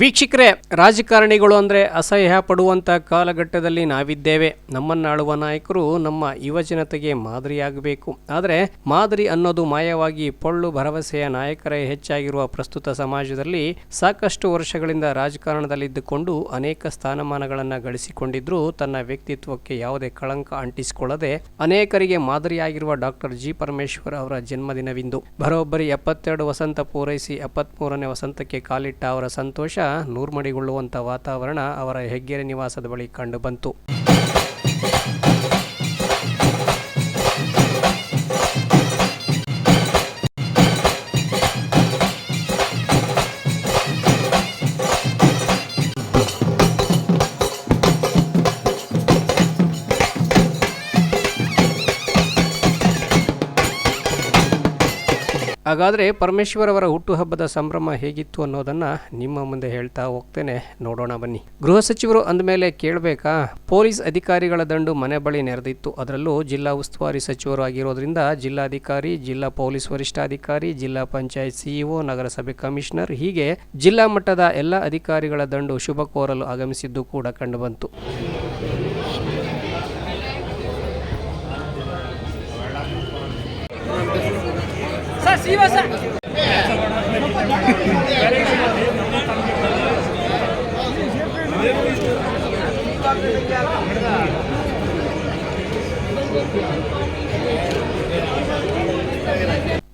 ವೀಕ್ಷಕರೇ, ರಾಜಕಾರಣಿಗಳು ಅಂದರೆ ಅಸಹ್ಯ ಪಡುವಂಥ ಕಾಲಘಟ್ಟದಲ್ಲಿ ನಾವಿದ್ದೇವೆ. ನಮ್ಮನ್ನಾಳುವ ನಾಯಕರು ನಮ್ಮ ಯುವಜನತೆಗೆ ಮಾದರಿಯಾಗಬೇಕು. ಆದರೆ ಮಾದರಿ ಅನ್ನೋದು ಮಾಯವಾಗಿ ಪೊಳ್ಳು ಭರವಸೆಯ ನಾಯಕರೇ ಹೆಚ್ಚಾಗಿರುವ ಪ್ರಸ್ತುತ ಸಮಾಜದಲ್ಲಿ ಸಾಕಷ್ಟು ವರ್ಷಗಳಿಂದ ರಾಜಕಾರಣದಲ್ಲಿದ್ದುಕೊಂಡು ಅನೇಕ ಸ್ಥಾನಮಾನಗಳನ್ನು ಗಳಿಸಿಕೊಂಡಿದ್ರೂ. ತನ್ನ ವ್ಯಕ್ತಿತ್ವಕ್ಕೆ ಯಾವುದೇ ಕಳಂಕ ಅಂಟಿಸಿಕೊಳ್ಳದೆ ಅನೇಕರಿಗೆ ಮಾದರಿಯಾಗಿರುವ ಡಾಕ್ಟರ್ ಜಿ ಪರಮೇಶ್ವರ್ ಅವರ ಜನ್ಮದಿನವಿಂದು. ಬರೋಬ್ಬರಿ ಎಪ್ಪತ್ತೆರಡು ವಸಂತ ಪೂರೈಸಿ ಎಪ್ಪತ್ಮೂರನೇ ವಸಂತಕ್ಕೆ ಕಾಲಿಟ್ಟ ಅವರ ಸಂತೋಷ ನೂರ್ಮಡಿಗೊಳ್ಳುವಂಥ ವಾತಾವರಣ ಅವರ ಹೆಗ್ಗೆರೆ ನಿವಾಸದ ಬಳಿ ಕಂಡುಬಂತು ಹಾಗಾದರೆ ಪರಮೇಶ್ವರ್ ಅವರ ಹುಟ್ಟುಹಬ್ಬದ ಸಂಭ್ರಮ ಹೇಗಿತ್ತು ಅನ್ನೋದನ್ನು ನಿಮ್ಮ ಮುಂದೆ ಹೇಳ್ತಾ ಹೋಗ್ತೇನೆ. ನೋಡೋಣ ಬನ್ನಿ. ಗೃಹ ಸಚಿವರು ಅಂದಮೇಲೆ ಕೇಳಬೇಕಾ? ಪೊಲೀಸ್ ಅಧಿಕಾರಿಗಳ ದಂಡು ಮನೆ ಬಳಿ ನೆರೆದಿತ್ತು. ಅದರಲ್ಲೂ ಜಿಲ್ಲಾ ಉಸ್ತುವಾರಿ ಸಚಿವರು ಆಗಿರೋದ್ರಿಂದ ಜಿಲ್ಲಾಧಿಕಾರಿ, ಜಿಲ್ಲಾ ಪೊಲೀಸ್ ವರಿಷ್ಠಾಧಿಕಾರಿ, ಜಿಲ್ಲಾ ಪಂಚಾಯತ್ ಸಿಇಒ, ನಗರಸಭೆ ಕಮಿಷನರ್ ಹೀಗೆ ಜಿಲ್ಲಾ ಮಟ್ಟದ ಎಲ್ಲ ಅಧಿಕಾರಿಗಳ ದಂಡು ಶುಭ ಕೋರಲು ಆಗಮಿಸಿದ್ದು ಕೂಡ ಕಂಡುಬಂತು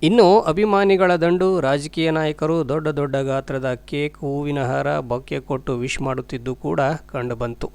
ಇನ್ನು ಅಭಿಮಾನಿಗಳ ದಂಡು, ರಾಜಕೀಯ ನಾಯಕರು ದೊಡ್ಡ ದೊಡ್ಡ ಗಾತ್ರದ ಕೇಕ್, ಹೂವಿನ ಹಾರ, ಬೊಕ್ಕೆ ಕೊಟ್ಟು ವಿಶ್ ಮಾಡುತ್ತಿದ್ದು ಕೂಡ ಕಂಡುಬಂತು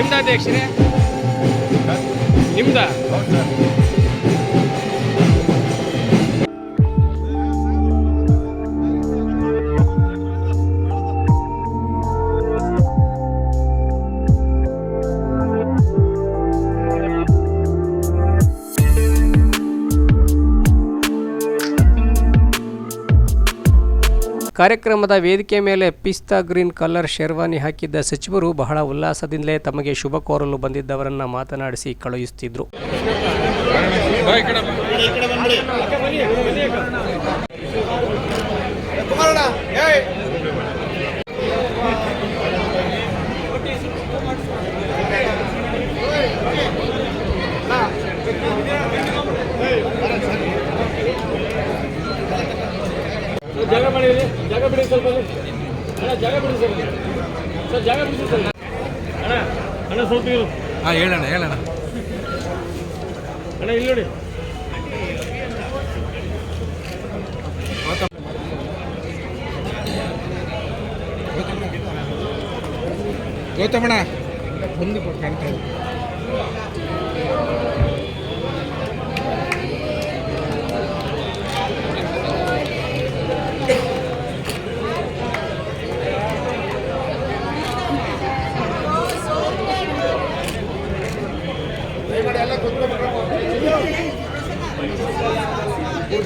ನಿಮ್ದ ಅಧ್ಯಕ್ಷರೇ? ನಿಮ್ದ? ಕಾರ್ಯಕ್ರಮದ ವೇದಿಕೆ ಮೇಲೆ ಪಿಸ್ತಾ ಗ್ರೀನ್ ಕಲರ್ ಶೆರ್ವಾನಿ ಹಾಕಿದ್ದ ಸಚಿವರು ಬಹಳ ಉಲ್ಲಾಸದಿಂದಲೇ ತಮಗೆ ಶುಭ ಕೋರಲು ಬಂದಿದ್ದವರನ್ನ ಮಾತನಾಡಿಸಿ ಕಳುಹಿಸುತ್ತಿದ್ರು ಬಾ ಈ ಕಡೆ ಬಾ. ಜಾಗ ಮಾಡಿ ಇಲ್ಲಿ. ಜಾಗ ಬಿಡಿ ಸ್ವಲ್ಪ. ಅಣ್ಣ ಜಾಗ ಬಿಡಿ ಸರ್. ಸರ್ ಜಾಗ ಬಿಡಿ ಸರ್. ಅಣ್ಣ ಅಣ್ಣ ಸ್ವಲ್ಪ ಇರು. ಹಾಂ ಹೇಳಣ್ಣ ಹೇಳಣ್ಣ. ಅಣ್ಣ ಇಲ್ಲಿ ನೋಡಿ. ಗೌತಮಣ್ಣ ಒಂದು ಕಾಣ್ತಾ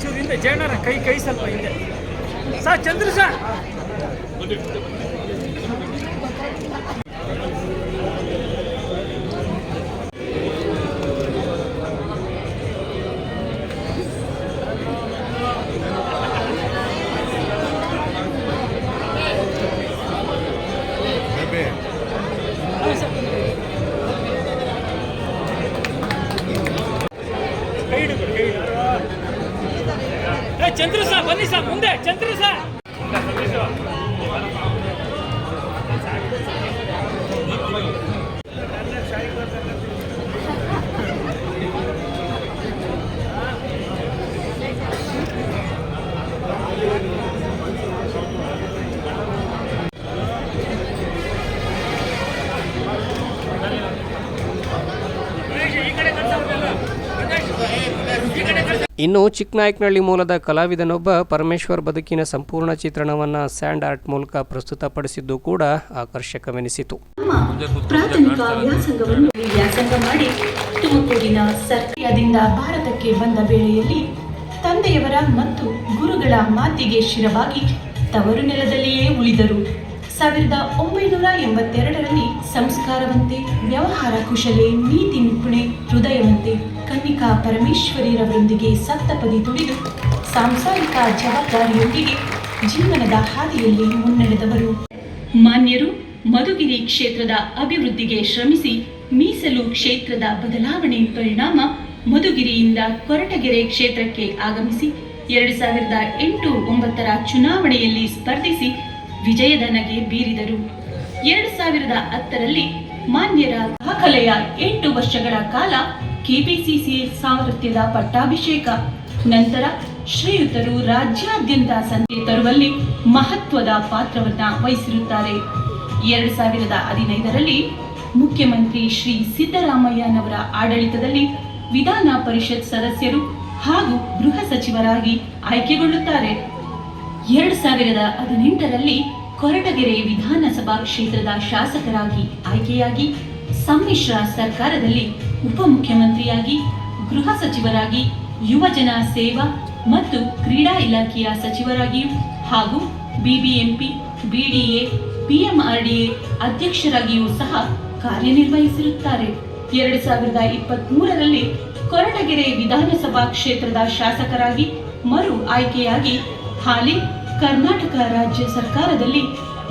ಇದೆ ಚೂರು ಹಿಂದೆ ಜಯಣ್ಣರ ಕೈ ಕೈ ಸ್ವಲ್ಪ ಹಿಂದೆ. Sir Chandra sir Chandra sir ಬನ್ನಿ ಸರ್ ಮುಂದೆ ಚಂದ್ರ ಸರ್. ಇನ್ನು ಚಿಕ್ಕನಾಯಕನಹಳ್ಳಿ ಮೂಲದ ಕಲಾವಿದನೊಬ್ಬ ಪರಮೇಶ್ವರ್ ಬದುಕಿನ ಸಂಪೂರ್ಣ ಚಿತ್ರಣವನ್ನು ಸ್ಯಾಂಡ್ ಆರ್ಟ್ ಮೂಲಕ ಪ್ರಸ್ತುತಪಡಿಸಿದ್ದು ಕೂಡ ಆಕರ್ಷಕವೆನಿಸಿತು. ತುಮಕೂರಿನ ಸರ್ಕಾರದಿಂದ ಭಾರತಕ್ಕೆ ಬಂದ ವೇಳೆಯಲ್ಲಿ ತಂದೆಯವರ ಮತ್ತು ಗುರುಗಳ ಮಾತಿಗೆ ಶಿರವಾಗಿ ತವರು ನೆಲದಲ್ಲಿಯೇ ಉಳಿದರು. ಸಾವಿರದ ಒಂಬೈನೂರ ಎಂಬತ್ತೆರಡರಲ್ಲಿ ಸಂಸ್ಕಾರವಂತೆ, ವ್ಯವಹಾರ ಕುಶಲೆ, ನೀತಿ ನಿಪುಣೆ, ಹೃದಯವಂತೆ ಕನ್ನಿಕಾ ಪರಮೇಶ್ವರಿರವರೊಂದಿಗೆ ಸಪ್ತಪದಿ ತುಳಿದು ಸಾಂಸಾರಿಕ ಜವಾಬ್ದಾರಿಯೊಂದಿಗೆ ಜೀವನದ ಹಾದಿಯಲ್ಲಿ ಮುನ್ನಡೆದವರು. ಮಾನ್ಯರು, ಮಧುಗಿರಿ ಕ್ಷೇತ್ರದ ಅಭಿವೃದ್ಧಿಗೆ ಶ್ರಮಿಸಿ ಮೀಸಲು ಕ್ಷೇತ್ರದ ಬದಲಾವಣೆ ಪರಿಣಾಮ ಮಧುಗಿರಿಯಿಂದ ಕೊರಟಗೆರೆ ಕ್ಷೇತ್ರಕ್ಕೆ ಆಗಮಿಸಿ, ಎರಡು ಸಾವಿರದ ಎಂಟು ಒಂಬತ್ತರ ಚುನಾವಣೆಯಲ್ಲಿ ಸ್ಪರ್ಧಿಸಿ ವಿಜಯದ ನಗೆ ಬೀರಿದರು. ಎರಡು ಸಾವಿರದ ಹತ್ತರಲ್ಲಿ ಮಾನ್ಯರ ದಾಖಲೆಯ ಎಂಟು ವರ್ಷಗಳ ಕಾಲ ಕೆಪಿಸಿಸಿ ಸಾಮರ್ಥ್ಯದ ಪಟ್ಟಾಭಿಷೇಕ. ನಂತರ ಶ್ರೀಯುತರು ರಾಜ್ಯಾದ್ಯಂತ ಸಂತೆ ತರುವಲ್ಲಿ ಮಹತ್ವದ ಪಾತ್ರವನ್ನ ವಹಿಸಿರುತ್ತಾರೆ. ಎರಡು ಸಾವಿರದ ಹದಿನೈದರಲ್ಲಿ ಮುಖ್ಯಮಂತ್ರಿ ಶ್ರೀ ಸಿದ್ದರಾಮಯ್ಯನವರ ಆಡಳಿತದಲ್ಲಿ ವಿಧಾನ ಪರಿಷತ್ ಸದಸ್ಯರು ಹಾಗೂ ಗೃಹ ಸಚಿವರಾಗಿ ಆಯ್ಕೆಗೊಳ್ಳುತ್ತಾರೆ. ಎರಡು ಸಾವಿರದ ಹದಿನೆಂಟರಲ್ಲಿ ಕೊರಟಗೆರೆ ವಿಧಾನಸಭಾ ಕ್ಷೇತ್ರದ ಶಾಸಕರಾಗಿ ಆಯ್ಕೆಯಾಗಿ ಸಮ್ಮಿಶ್ರ ಸರ್ಕಾರದಲ್ಲಿ ಉಪಮುಖ್ಯಮಂತ್ರಿಯಾಗಿ, ಗೃಹ ಸಚಿವರಾಗಿ ಯುವಜನ ಸೇವಾ ಮತ್ತು ಕ್ರೀಡಾ ಇಲಾಖೆಯ ಸಚಿವರಾಗಿಯೂ ಹಾಗೂ ಬಿಬಿಎಂಪಿ, ಬಿಡಿಎ, ಪಿಎಂಆರ್ಡಿಎ ಅಧ್ಯಕ್ಷರಾಗಿಯೂ ಸಹ ಕಾರ್ಯನಿರ್ವಹಿಸಿರುತ್ತಾರೆ. ಎರಡು ಸಾವಿರದ ಇಪ್ಪತ್ತ್ ಮೂರರಲ್ಲಿ ಕೊರಟಗೆರೆ ವಿಧಾನಸಭಾ ಕ್ಷೇತ್ರದ ಶಾಸಕರಾಗಿ ಮರು ಆಯ್ಕೆಯಾಗಿ ಹಾಲಿ ಕರ್ನಾಟಕ ರಾಜ್ಯ ಸರ್ಕಾರದಲ್ಲಿ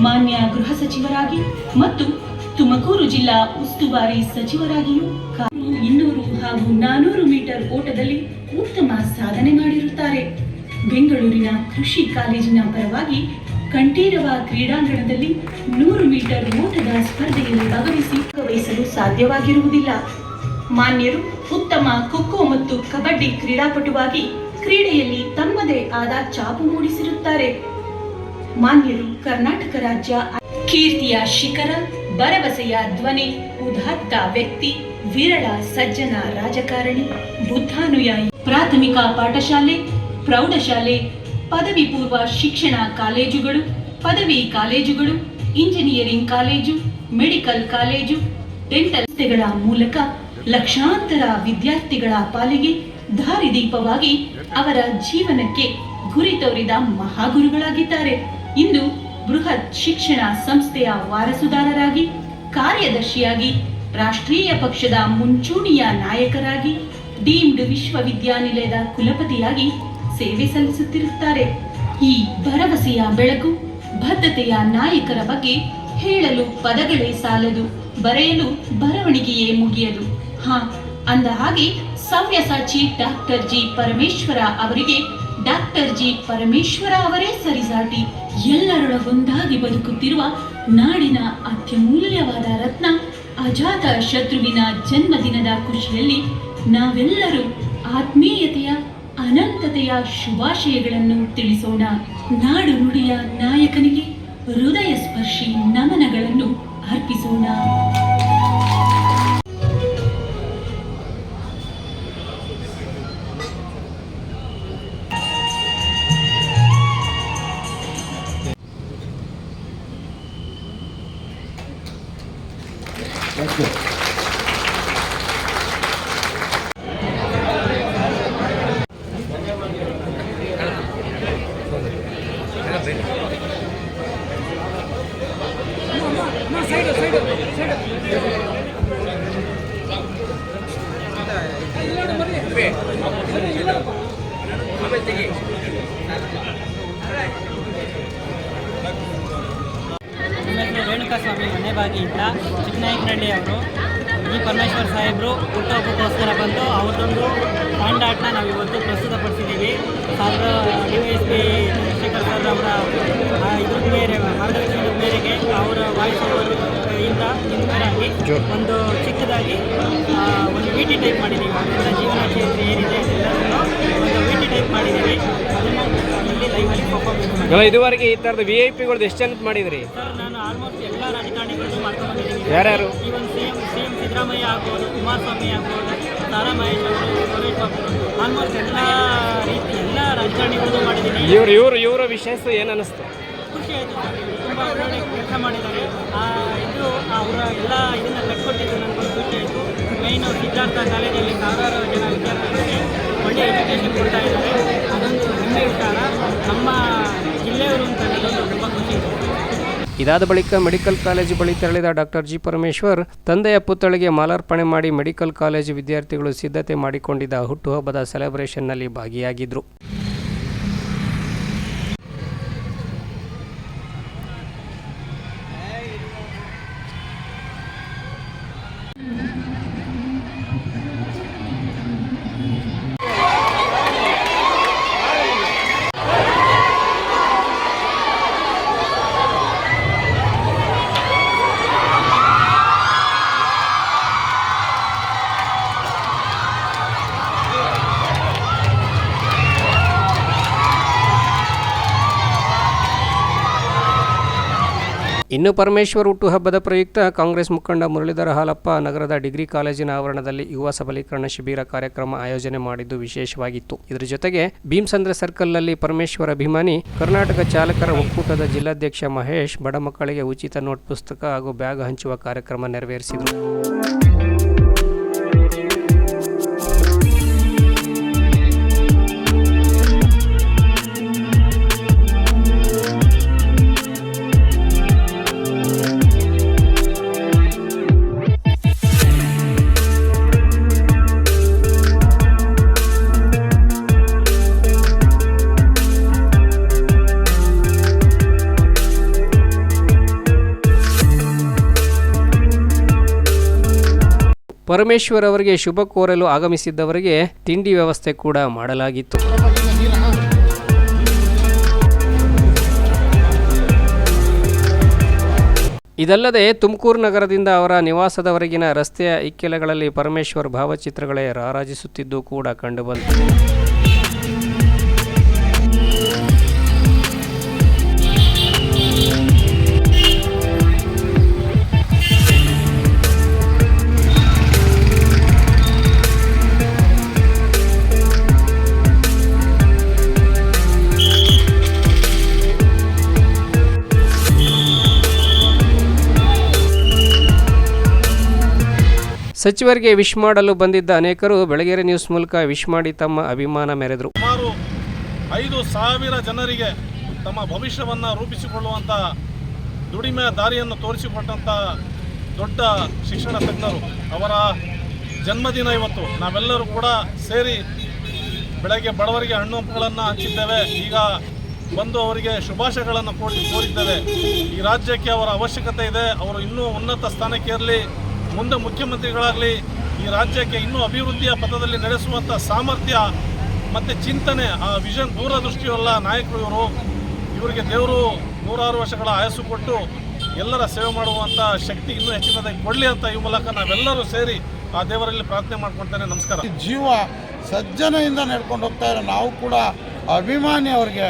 ಮಾನ್ಯ ಗೃಹ ಸಚಿವರಾಗಿ ಮತ್ತು ತುಮಕೂರು ಜಿಲ್ಲಾ ಉಸ್ತುವಾರಿ ಸಚಿವರಾಗಿಯೂ ಇನ್ನೂರು ಹಾಗೂ ನಾನೂರು ಮೀಟರ್ ಓಟದಲ್ಲಿ ಉತ್ತಮ ಸಾಧನೆ ಮಾಡಿರುತ್ತಾರೆ. ಬೆಂಗಳೂರಿನ ಕೃಷಿ ಕಾಲೇಜಿನ ಪರವಾಗಿ ಕಂಠೀರವ ಕ್ರೀಡಾಂಗಣದಲ್ಲಿ ನೂರು ಮೀಟರ್ ಓಟದ ಸ್ಪರ್ಧೆಯಲ್ಲಿ ಭಾಗವಹಿಸಿ ಭಾಗವಹಿಸಲು ಸಾಧ್ಯವಾಗಿರುವುದಿಲ್ಲ. ಮಾನ್ಯರು ಉತ್ತಮ ಖೋಖೋ ಮತ್ತು ಕಬಡ್ಡಿ ಕ್ರೀಡಾಪಟುವಾಗಿ ಕ್ರೀಡೆಯಲ್ಲಿ ತಮ್ಮದೇ ಆದ ಚಾಪು ಮೂಡಿಸಿರುತ್ತಾರೆ. ಮಾನ್ಯರು ಕರ್ನಾಟಕ ರಾಜ್ಯ ಕೀರ್ತಿಯ ಶಿಖರ, ಭರವಸೆಯ ಧ್ವನಿ, ಉದಾತ್ತ ವ್ಯಕ್ತಿ, ವಿರಳ ಸಜ್ಜನ ರಾಜಕಾರಣಿ, ಬುದ್ಧಾನುಯಾಯಿ, ಪ್ರಾಥಮಿಕ ಪಾಠಶಾಲೆ, ಪ್ರೌಢಶಾಲೆ ಪದವಿ ಪೂರ್ವ ಶಿಕ್ಷಣ ಕಾಲೇಜುಗಳು, ಪದವಿ ಕಾಲೇಜುಗಳು, engineering college, medical college, dental ಮೂಲಕ ಲಕ್ಷಾಂತರ ವಿದ್ಯಾರ್ಥಿಗಳ ಪಾಲಿಗೆ ದಾರಿದೀಪವಾಗಿ ಅವರ ಜೀವನಕ್ಕೆ ಗುರಿ ತೋರಿದ ಮಹಾಗುರುಗಳಾಗಿದ್ದಾರೆ. ಇಂದು ಬೃಹತ್ ಶಿಕ್ಷಣ ಸಂಸ್ಥೆಯ ವಾರಸುದಾರರಾಗಿ, ಕಾರ್ಯದರ್ಶಿಯಾಗಿ, ರಾಷ್ಟ್ರೀಯ ಪಕ್ಷದ ಮುಂಚೂಣಿಯ ನಾಯಕರಾಗಿ, ಡೀಮ್ಡ್ ವಿಶ್ವವಿದ್ಯಾನಿಲಯದ ಕುಲಪತಿಯಾಗಿ ಸೇವೆ ಸಲ್ಲಿಸುತ್ತಿರುತ್ತಾರೆ. ಈ ಭರವಸೆಯ ಬೆಳಕು ಬದ್ಧತೆಯ ನಾಯಕರ ಬಗ್ಗೆ ಹೇಳಲು ಪದಗಳೇ ಸಾಲದು, ಬರೆಯಲು ಬರವಣಿಗೆಯೇ ಮುಗಿಯದು. ಹಾ, ಅಂದ ಹಾಗೆ ಸವ್ಯಸಾಚಿ ಡಾಕ್ಟರ್ ಜಿ ಪರಮೇಶ್ವರ ಅವರಿಗೆ, ಡಾಕ್ಟರ್ ಜಿ ಪರಮೇಶ್ವರ ಅವರೇ ಸರಿಸಾಟಿ. ಎಲ್ಲರೊಳಗೊಂದಾಗಿ ಬದುಕುತ್ತಿರುವ ನಾಡಿನ ಅತ್ಯಮೂಲ್ಯವಾದ ರತ್ನ, ಅಜಾತ ಶತ್ರುವಿನ ಜನ್ಮದಿನದ ಖುಷಿಯಲ್ಲಿ ನಾವೆಲ್ಲರೂ ಆತ್ಮೀಯತೆಯ, ಅನಂತತೆಯ ಶುಭಾಶಯಗಳನ್ನು ತಿಳಿಸೋಣ. ನಾಡು ನುಡಿಯ ನಾಯಕನಿಗೆ ಹೃದಯ ಸ್ಪರ್ಶಿ ನಮನಗಳನ್ನು ಅರ್ಪಿಸೋಣ. ನಮ್ಮ ಈ ಪರಮೇಶ್ವರ್ ಸಾಹೇಬರು ಹುಟ್ಟುಹಬ್ಬಕ್ಕೋಸ್ಕರ ಬಂದು ಅವ್ರದ್ದೊಂದು ಕಾಂಡಾಟನ ನಾವು ಇವತ್ತು ಪ್ರಸ್ತುತಪಡಿಸಿದ್ದೀವಿ sir D Y S P Chandrashekar sir ಅವರ ಇದ್ರ ಮೇರೆ ಮಾರ್ಗದರ್ಶನದ ಮೇರೆಗೆ ಅವರ ವಾಯ್ಸ್ ಓವರ್ ಇಂದ ಒಂದು ಚಿಕ್ಕದಾಗಿ ಒಂದು ವಿ ಟಿ ಟೈಪ್ ಮಾಡಿದ್ದೀವಿ. ಅವರ ಜೀವನ ಕ್ಷೇತ್ರ ಏನಿದೆ ಒಂದು ವಿ ಟಿ ಟೈಪ್ ಮಾಡಿದ್ದೀವಿ. ಅದನ್ನು ಇಲ್ಲಿ ಲೈವಲ್ಲಿ ಪರ್ಫಾರ್ಮೆನ್ಸ್ ಮಾಡಿ ಇದುವರೆಗೆ ಈ ಥರದ ವಿ ಐ ಪಿಗಳ್ದು ಎಷ್ಟು ಜನ ಮಾಡಿದ್ರಿ? ಸರ್ ನಾನು ಆಲ್ಮೋಸ್ಟ್ ಎಲ್ಲ ರಾಜಕಾರಣಿಗಳನ್ನು ಮಾಡ್ಕೊಂಡ್ಬಂದಿದ್ದೀನಿ ಯಾರ್ಯಾರು? Even C M C Siddaramaiah ಆಗ್ಬೋದು ಕುಮಾರಸ್ವಾಮಿ ಆಗ್ಬೋದು ತಾರಾ ಮಹೇಶ್ ಅವರು ಸುರೇಶ್ ಬಾಬು ಆಲ್ಮೋಸ್ಟ್ ಎಲ್ಲ ರೀತಿ ಎಲ್ಲ ರಾಜಕಾರಣಿಗಳು ಮಾಡಿದ್ದೀನಿ. ಇವರು ಇವರು ಇವರ ವಿಶೇಷ ಏನು ಅನ್ನಿಸ್ತು ಖುಷಿ ಆಯಿತು. ತುಂಬ ಒಳ್ಳೆ ಕೆಲಸ ಮಾಡಿದ್ದಾರೆ. ಆ, ಇದು ಅವರ ಎಲ್ಲ ಇದನ್ನು ಕಟ್ಕೊಟ್ಟಿದ್ದು ನನಗೆ ಖುಷಿ ಆಯಿತು. ಮೈನ್ ಸಿದ್ಧಾರ್ಥ ಕಾಲೇಜಲ್ಲಿ ಸಾವಿರಾರು ಜನ ವಿದ್ಯಾರ್ಥಿಗಳಿಗೆ ಒಳ್ಳೆ ಎಜುಕೇಷನ್ ಕೊಡ್ತಾ ಇದ್ದಾರೆ. ಅದೊಂದು ಹೆಮ್ಮೆ ವಿಚಾರ. ನಮ್ಮ ಜಿಲ್ಲೆಯವರು ಅಂತ ಅನ್ನೋದೊಂದು ತುಂಬ ಖುಷಿ. ಇದೆ ಇದಾದ ಬಳಿಕ ಮೆಡಿಕಲ್ ಕಾಲೇಜು ಬಳಿ ತೆರಳಿದ ಡಾಕ್ಟರ್ ಜಿ ಪರಮೇಶ್ವರ್, ತಂದೆಯ ಪುತ್ಥಳಿಗೆ ಮಾಲಾರ್ಪಣೆ ಮಾಡಿ ಮೆಡಿಕಲ್ ಕಾಲೇಜು ವಿದ್ಯಾರ್ಥಿಗಳು ಸಿದ್ಧತೆ ಮಾಡಿಕೊಂಡಿದ್ದ ಹುಟ್ಟುಹಬ್ಬದ ಸೆಲೆಬ್ರೇಷನ್ನಲ್ಲಿ ಭಾಗಿಯಾಗಿದ್ದರು ಇನ್ನು ಪರಮೇಶ್ವರ್ ಹುಟ್ಟುಹಬ್ಬದ ಪ್ರಯುಕ್ತ ಕಾಂಗ್ರೆಸ್ ಮುಖಂಡ ಮುರಳೀಧರ ಹಾಲಪ್ಪ ನಗರದ ಡಿಗ್ರಿ ಕಾಲೇಜಿನ ಆವರಣದಲ್ಲಿ ಯುವ ಸಬಲೀಕರಣ ಶಿಬಿರ ಕಾರ್ಯಕ್ರಮ ಆಯೋಜನೆ ಮಾಡಿದ್ದು ವಿಶೇಷವಾಗಿತ್ತು. ಇದರ ಜೊತೆಗೆ ಭೀಮಸಂದ್ರ ಸರ್ಕಲ್ನಲ್ಲಿ ಪರಮೇಶ್ವರ್ ಅಭಿಮಾನಿ, ಕರ್ನಾಟಕ ಚಾಲಕರ ಒಕ್ಕೂಟದ ಜಿಲ್ಲಾಧ್ಯಕ್ಷ ಮಹೇಶ್ ಬಡ ಮಕ್ಕಳಿಗೆ ಉಚಿತ ನೋಟ್ ಪುಸ್ತಕ ಹಾಗೂ ಬ್ಯಾಗ್ ಹಂಚುವ ಕಾರ್ಯಕ್ರಮ ನೆರವೇರಿಸಿದರು. ಪರಮೇಶ್ವರ್ ಅವರಿಗೆ ಶುಭ ಕೋರಲು ಆಗಮಿಸಿದ್ದವರಿಗೆ ತಿಂಡಿ ವ್ಯವಸ್ಥೆ ಕೂಡ ಮಾಡಲಾಗಿತ್ತು. ಇದಲ್ಲದೆ ತುಮಕೂರು ನಗರದಿಂದ ಅವರ ನಿವಾಸದವರೆಗಿನ ರಸ್ತೆಯ ಇಕ್ಕೆಲೆಗಳಲ್ಲಿ ಪರಮೇಶ್ವರ್ ಭಾವಚಿತ್ರಗಳೇ ರಾರಾಜಿಸುತ್ತಿದ್ದು ಕೂಡ ಕಂಡುಬಂತು ಸಚಿವರಿಗೆ ವಿಶ್ ಮಾಡಲು ಬಂದಿದ್ದ ಅನೇಕರು ಬೆಳಗೆರೆ ನ್ಯೂಸ್ ಮೂಲಕ ವಿಶ್ ಮಾಡಿ ತಮ್ಮ ಅಭಿಮಾನ ಮೆರೆದರು. ಸುಮಾರು ಐದು ಸಾವಿರ ಜನರಿಗೆ ತಮ್ಮ ಭವಿಷ್ಯವನ್ನು ರೂಪಿಸಿಕೊಳ್ಳುವಂಥ ದುಡಿಮೆ ದಾರಿಯನ್ನು ತೋರಿಸಿಕೊಟ್ಟಂಥ ದೊಡ್ಡ ಶಿಕ್ಷಣ ತಜ್ಞರು ಅವರ ಜನ್ಮದಿನ ಇವತ್ತು. ನಾವೆಲ್ಲರೂ ಕೂಡ ಸೇರಿ ಬೆಳಗ್ಗೆ ಬಡವರಿಗೆ ಹಣ್ಣು ಹಂಪುಗಳನ್ನು ಹಂಚಿದ್ದೇವೆ. ಈಗ ಬಂದು ಅವರಿಗೆ ಶುಭಾಶಯಗಳನ್ನು ಕೋರಿ ಕೋರಿದ್ದೇವೆ. ಈ ರಾಜ್ಯಕ್ಕೆ ಅವರ ಅವಶ್ಯಕತೆ ಇದೆ. ಅವರು ಇನ್ನೂ ಉನ್ನತ ಸ್ಥಾನಕ್ಕೆ ಇರಲಿ. ಮುಂದೆ ಮುಖ್ಯಮಂತ್ರಿಗಳಾಗಲಿ ಈ ರಾಜ್ಯಕ್ಕೆ ಇನ್ನೂ ಅಭಿವೃದ್ಧಿಯ ಪಥದಲ್ಲಿ ನಡೆಸುವಂಥ ಸಾಮರ್ಥ್ಯ ಮತ್ತು ಚಿಂತನೆ, ಆ ವಿಷನ್ ದೂರದೃಷ್ಟಿಯುಳ್ಳ ನಾಯಕರು ಇವರು. ಇವರಿಗೆ ದೇವರು ನೂರಾರು ವರ್ಷಗಳ ಆಯಸ್ಸು ಕೊಟ್ಟು ಎಲ್ಲರ ಸೇವೆ ಮಾಡುವಂಥ ಶಕ್ತಿ ಇನ್ನೂ ಹೆಚ್ಚಿನದಾಗಿ ಕೊಡಲಿ ಅಂತ ಈ ಮೂಲಕ ನಾವೆಲ್ಲರೂ ಸೇರಿ ಆ ದೇವರಲ್ಲಿ ಪ್ರಾರ್ಥನೆ ಮಾಡ್ಕೊಳ್ತೇನೆ. ನಮಸ್ಕಾರ. ಜೀವ ಸಜ್ಜನೆಯಿಂದ ನಡ್ಕೊಂಡು ಹೋಗ್ತಾ ಇರೋ ನಾವು ಕೂಡ ಅಭಿಮಾನಿ ಅವ್ರಿಗೆ,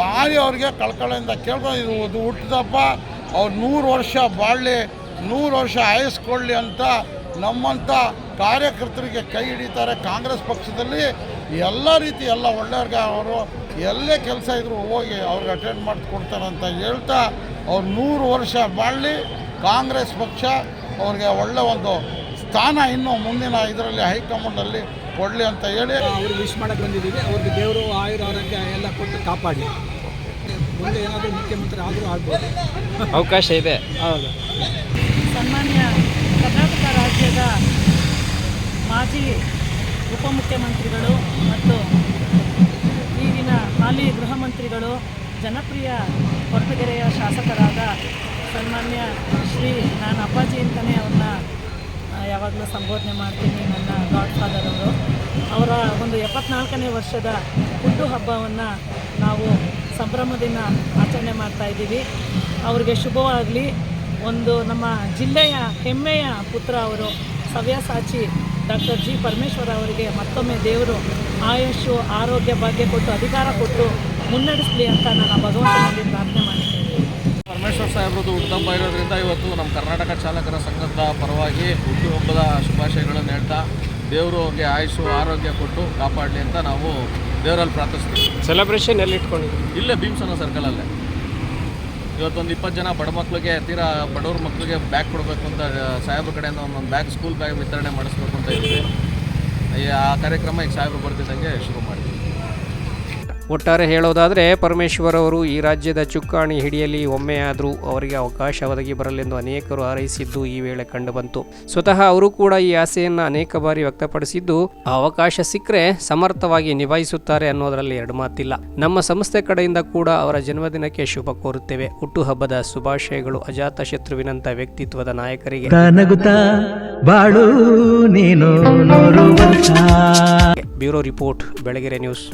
ಭಾರಿ ಅವ್ರಿಗೆ ಕಳ್ಕಳಿಂದ ಕೇಳ್ಕೊಂಡು ಇದು ಹುಟ್ಟಿದಪ್ಪ. ಅವ್ರು ನೂರು ವರ್ಷ ಬಾಳಲಿ ನೂರು ವರ್ಷ ಆಯಿಸ್ಕೊಳ್ಳಿ ಅಂತ ನಮ್ಮಂಥ ಕಾರ್ಯಕರ್ತರಿಗೆ ಕೈ ಹಿಡಿತಾರೆ ಕಾಂಗ್ರೆಸ್ ಪಕ್ಷದಲ್ಲಿ. ಎಲ್ಲ ರೀತಿ ಎಲ್ಲ ಒಳ್ಳೆಯವ್ರಿಗೆ ಅವರು ಎಲ್ಲೇ ಕೆಲಸ ಇದ್ದರೂ ಹೋಗಿ ಅವ್ರಿಗೆ ಅಟೆಂಡ್ ಮಾಡಿಕೊಡ್ತಾರಂತ ಅಂತ ಹೇಳ್ತಾ ಅವ್ರು ನೂರು ವರ್ಷ ಬಾಳಲಿ ಕಾಂಗ್ರೆಸ್ ಪಕ್ಷ ಅವ್ರಿಗೆ ಒಳ್ಳೆ ಒಂದು ಸ್ಥಾನ ಇನ್ನೂ ಮುಂದಿನ ಇದರಲ್ಲಿ ಹೈಕಮಾಂಡಲ್ಲಿ ಕೊಡಲಿ ಅಂತ ಹೇಳಿ. ಅವ್ರಿಗೆ ವಿಶ್ ಮಾಡಕ್ಕೆ ಬಂದಿದ್ದೀವಿ. ಅವ್ರಿಗೆ ದೇವರು ಆಯುರ್ ಆರೋಗ್ಯ ಎಲ್ಲ ಕೊಟ್ಟು ಕಾಪಾಡಿ. ಮುಂದೆ ಏನಾದರೂ ಮುಖ್ಯಮಂತ್ರಿ ಆದರೂ ಆಗ್ಬೋದು. ಅವಕಾಶ ಇದೆ. ಹೌದು. ಸನ್ಮಾನ್ಯ ಕರ್ನಾಟಕ ರಾಜ್ಯದ ಮಾಜಿ ಉಪಮುಖ್ಯಮಂತ್ರಿಗಳು ಮತ್ತು ಈಗಿನ ಹಾಲಿ ಗೃಹ ಮಂತ್ರಿಗಳು, ಜನಪ್ರಿಯ ಕೊರಟಗೆರೆಯ ಶಾಸಕರಾದ ಸನ್ಮಾನ್ಯ ಶ್ರೀ ನಾನು ಅಪ್ಪಾಜಿ ಅಂತಲೇ ಅವ್ರನ್ನ ಯಾವಾಗಲೂ ಸಂಬೋಧನೆ ಮಾಡ್ತೀನಿ ನನ್ನ ಗಾಡ್ ಫಾದರ್ ಅವರು. ಅವರ ಒಂದು ಎಪ್ಪತ್ನಾಲ್ಕನೇ ವರ್ಷದ ಹುಟ್ಟುಹಬ್ಬವನ್ನು ನಾವು ಸಂಭ್ರಮದಿಂದ ಆಚರಣೆ ಮಾಡ್ತಾ ಇದ್ದೀವಿ. ಅವ್ರಿಗೆ ಶುಭವಾಗಲಿ. ಒಂದು ನಮ್ಮ ಜಿಲ್ಲೆಯ ಹೆಮ್ಮೆಯ ಪುತ್ರ ಅವರು ಸವ್ಯಸಾಚಿ ಡಾಕ್ಟರ್ ಜಿ ಪರಮೇಶ್ವರ ಅವರಿಗೆ ಮತ್ತೊಮ್ಮೆ ದೇವರು ಆಯುಷು ಆರೋಗ್ಯ ಭಾಗ್ಯ ಕೊಟ್ಟು ಅಧಿಕಾರ ಕೊಟ್ಟು ಮುನ್ನಡೆಸಲಿ ಅಂತ ನಾನು ಭಗವಂತನಲ್ಲಿ ಪ್ರಾರ್ಥನೆ ಮಾಡಿದ್ದೇನೆ ಪರಮೇಶ್ವರ್ ಸಾಹೇಬ್ರದ್ದು ಉತ್ತಮ ಇರೋದ್ರಿಂದ ಇವತ್ತು ನಮ್ಮ ಕರ್ನಾಟಕ ಚಾಲಕರ ಸಂಘದ ಪರವಾಗಿ ಹುಟ್ಟುಹಬ್ಬದ ಶುಭಾಶಯಗಳನ್ನು ಹೇಳ್ತಾ ದೇವರು ಅವ್ರಿಗೆ ಆಯುಷು ಆರೋಗ್ಯ ಕೊಟ್ಟು ಕಾಪಾಡಲಿ ಅಂತ ನಾವು ದೇವರಲ್ಲಿ ಪ್ರಾರ್ಥಿಸ್ತೀವಿ. ಸೆಲೆಬ್ರೇಷನ್ ಎಲ್ಲಿ ಇಟ್ಕೊಂಡಿದ್ದೀವಿ ಇಲ್ಲೇ ಭೀಮ್ಸನ ಸರ್ಕಲಲ್ಲೇ ಇವತ್ತೊಂದು ಇಪ್ಪತ್ತು ಜನ ಬಡ ಮಕ್ಕಳಿಗೆ ತೀರಾ ಬಡವ್ರ ಮಕ್ಕಳಿಗೆ ಬ್ಯಾಗ್ ಕೊಡಬೇಕು ಅಂತ ಸಾಹೇಬ್ರ ಕಡೆಯಿಂದ ಒಂದೊಂದು ಬ್ಯಾಗ್ ಸ್ಕೂಲ್ ಬ್ಯಾಗ್ ವಿತರಣೆ ಮಾಡಿಸ್ಬೇಕು ಅಂತ ಇದ್ದೀವಿ. ಆ ಕಾರ್ಯಕ್ರಮ ಈಗ ಸಾಹೇಬ್ರು ಬರ್ತಿದ್ದಂಗೆ ಶುರು ಮಾಡಿದ್ವಿ ಒಟ್ಟಾರೆ ಹೇಳೋದಾದರೆ ಪರಮೇಶ್ವರ್ ಅವರು ಈ ರಾಜ್ಯದ ಚುಕ್ಕಾಣಿ ಹಿಡಿಯಲಿ ಒಮ್ಮೆಯಾದರೂ ಅವರಿಗೆ ಅವಕಾಶ ಒದಗಿ ಬರಲೆಂದು ಅನೇಕರು ಹಾರೈಸಿದ್ದು ಈ ವೇಳೆ ಕಂಡುಬಂತು. ಸ್ವತಃ ಅವರು ಕೂಡ ಈ ಆಸೆಯನ್ನು ಅನೇಕ ಬಾರಿ ವ್ಯಕ್ತಪಡಿಸಿದ್ದು ಆ ಅವಕಾಶ ಸಿಕ್ಕರೆ ಸಮರ್ಥವಾಗಿ ನಿಭಾಯಿಸುತ್ತಾರೆ ಅನ್ನೋದರಲ್ಲಿ ಎರಡು ಮಾತಿಲ್ಲ. ನಮ್ಮ ಸಂಸ್ಥೆ ಕಡೆಯಿಂದ ಕೂಡ ಅವರ ಜನ್ಮದಿನಕ್ಕೆ ಶುಭ ಕೋರುತ್ತೇವೆ. ಹುಟ್ಟುಹಬ್ಬದ ಶುಭಾಶಯಗಳು ಅಜಾತ ಶತ್ರುವಿನಂಥ ವ್ಯಕ್ತಿತ್ವದ ನಾಯಕರಿಗೆ. ಬಾಳು ನೀನು ಬ್ಯೂರೋ ರಿಪೋರ್ಟ್ ಬೆಳಗೆರೆ ನ್ಯೂಸ್.